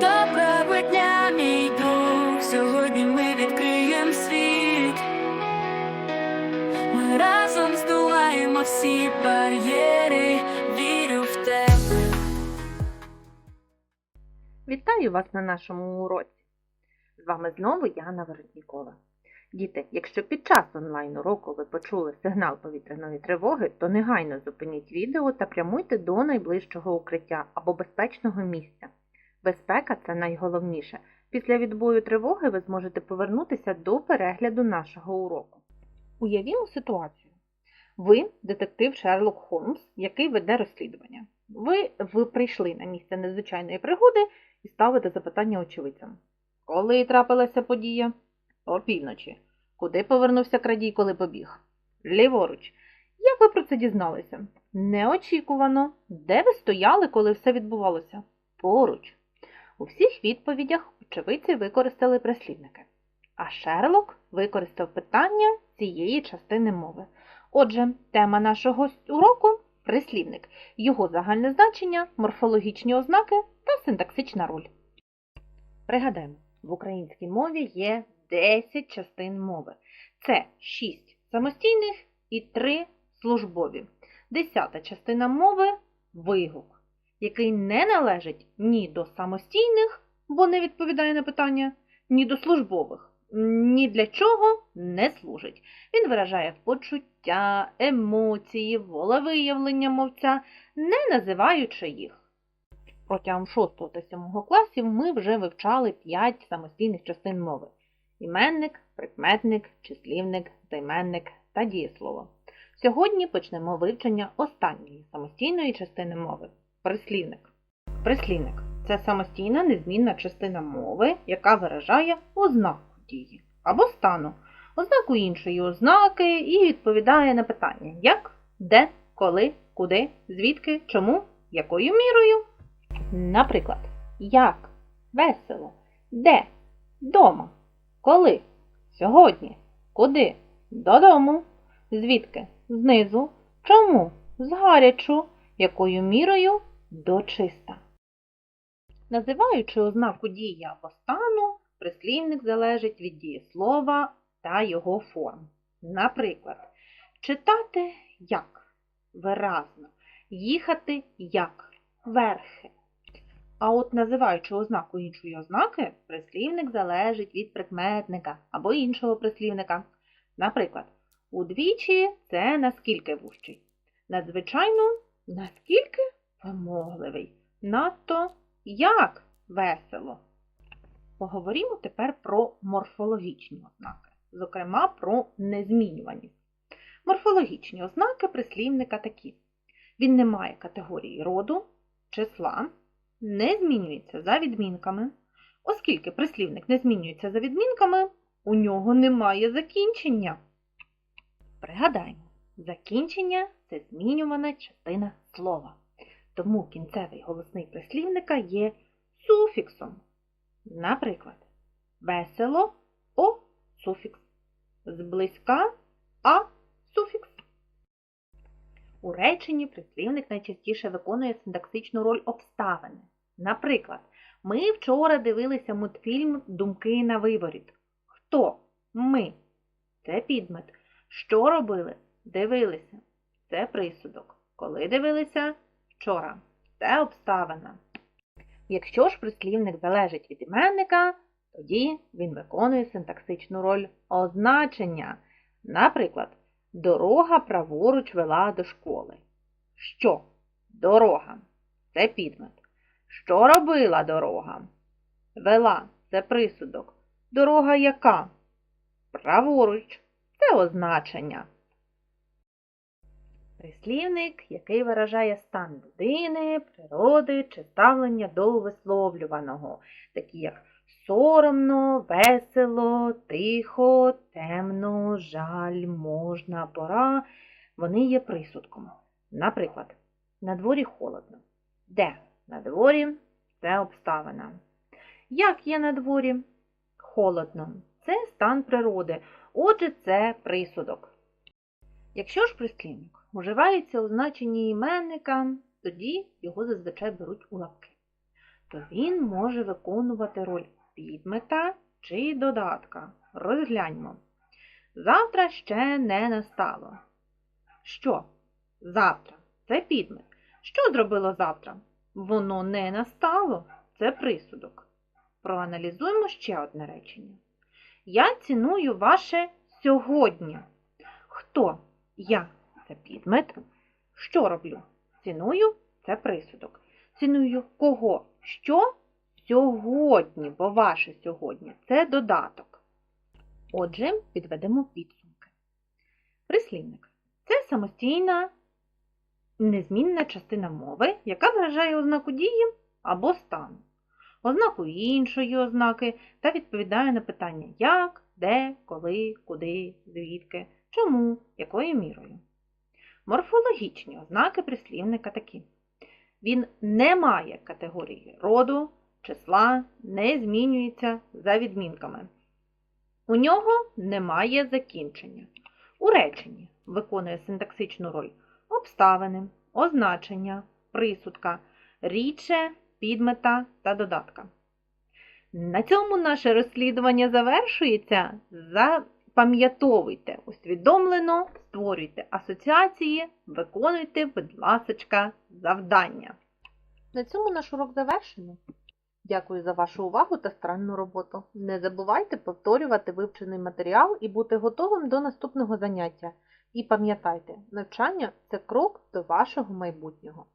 Доброго дня, мій друг. Сьогодні ми відкриємо світ. Ми разом здолаємо всі бар'єри. Вірю в тебе. Вітаю вас на нашому уроці. З вами знову Яна Воротнікова. Діти, якщо під час онлайн-уроку ви почули сигнал повітряної тривоги, то негайно зупиніть відео та прямуйте до найближчого укриття або безпечного місця. Безпека це найголовніше. Після відбою тривоги ви зможете повернутися до перегляду нашого уроку. Уявімо ситуацію. Ви детектив Шерлок Холмс, який веде розслідування. Ви, ви прийшли на місце надзвичайної пригоди і ставите запитання очевидцям. Коли трапилася подія? Опівночі. Куди повернувся крадій, коли побіг? Ліворуч. Як ви про це дізналися? Неочікувано. Де ви стояли, коли все відбувалося? Поруч. У всіх відповідях очевидці використали прислівники. А Шерлок використав питання цієї частини мови. Отже, тема нашого уроку прислівник, його загальне значення, морфологічні ознаки та синтаксична роль. Пригадаємо, в українській мові є 10 частин мови. Це 6 самостійних і 3 службові. Десята частина мови вигук, який не належить ні до самостійних, бо не відповідає на питання, ні до службових. Ні для чого не служить. Він виражає почуття, емоції, волевиявлення мовця, не називаючи їх. Протягом 6 та 7 класів ми вже вивчали 5 самостійних частин мови: іменник, прикметник, числівник, займенник та дієслово. Сьогодні почнемо вивчення останньої самостійної частини мови прислівник. Прислівник це самостійна незмінна частина мови, яка виражає ознаку дії або стану, ознаку іншої ознаки і відповідає на питання як, де, коли, куди, звідки, чому, якою мірою. Наприклад, як, весело, де, дома, коли, сьогодні, куди, додому, звідки, знизу, чому, згарячу, якою мірою, дочиста. Називаючи ознаку дії або стану, прислівник залежить від дієслова та його форм. Наприклад, читати як виразно, їхати як верхи. А от називаючи ознаку іншої ознаки, прислівник залежить від прикметника або іншого прислівника. Наприклад, удвічі це наскільки вущий. Надзвичайно наскільки вимогливий. Надто як весело. Поговоримо тепер про морфологічні ознаки, зокрема про незмінюваність. Морфологічні ознаки прислівника такі. Він не має категорії роду, числа, не змінюється за відмінками. Оскільки прислівник не змінюється за відмінками, у нього немає закінчення. Пригадаємо, закінчення це змінювана частина слова. Тому кінцевий голосний прислівника є суфіксом. Наприклад, весело о суфікс, зблизька а суфікс. У реченні прислівник найчастіше виконує синтаксичну роль обставини. Наприклад, ми вчора дивилися мультфільм Думки на виворіт. Хто? Ми. Це підмет. Що робили? Дивилися. Це присудок. Коли дивилися? Вчора. Це обставина. Якщо ж прислівник залежить від іменника, тоді він виконує синтаксичну роль означення. Наприклад, дорога праворуч вела до школи. Що? Дорога. Це підмет. Що робила дорога? Вела це присудок. Дорога яка? Праворуч. Це означення. Прислівник, який виражає стан людини, природи чи ставлення до висловлюваного, такі як соромно, весело, тихо, темно, жаль, можна, пора, вони є присудком. Наприклад, на дворі холодно. Де? На дворі це обставина. Як є на дворі? Холодно. Це стан природи. Отже, це присудок. Якщо ж прислівник вживається у значенні іменника, тоді його зазвичай беруть у лапки. то він може виконувати роль підмета чи додатка. Розгляньмо. Завтра ще не настало. Що? Завтра. Це підмет. Що зробило завтра? Воно не настало. Це присудок. Проаналізуємо ще одне речення. Я ціную ваше сьогодні. Хто? Я це підмет. Що роблю? Ціную це присудок. Ціную кого? Що? Сьогодні, бо ваше сьогодні це додаток. Отже, підведемо підсумки. Прислівник це самостійна незмінна частина мови, яка виражає ознаку дії або стану, ознаку іншої ознаки та відповідає на питання як, де, коли, куди, звідки, чому, якою мірою. Морфологічні ознаки прислівника такі. Він не має категорії роду, числа, не змінюється за відмінками. У нього немає закінчення. У реченні виконує синтаксичну роль обставини, означення, присудка, рідше, підмета та додатка. На цьому наше розслідування завершується. Запам'ятовуйте усвідомлено, створюйте асоціації, виконуйте, будь ласочка, завдання. На цьому наш урок завершено. Дякую за вашу увагу та странну роботу. Не забувайте повторювати вивчений матеріал і бути готовим до наступного заняття. І пам'ятайте, навчання це крок до вашого майбутнього.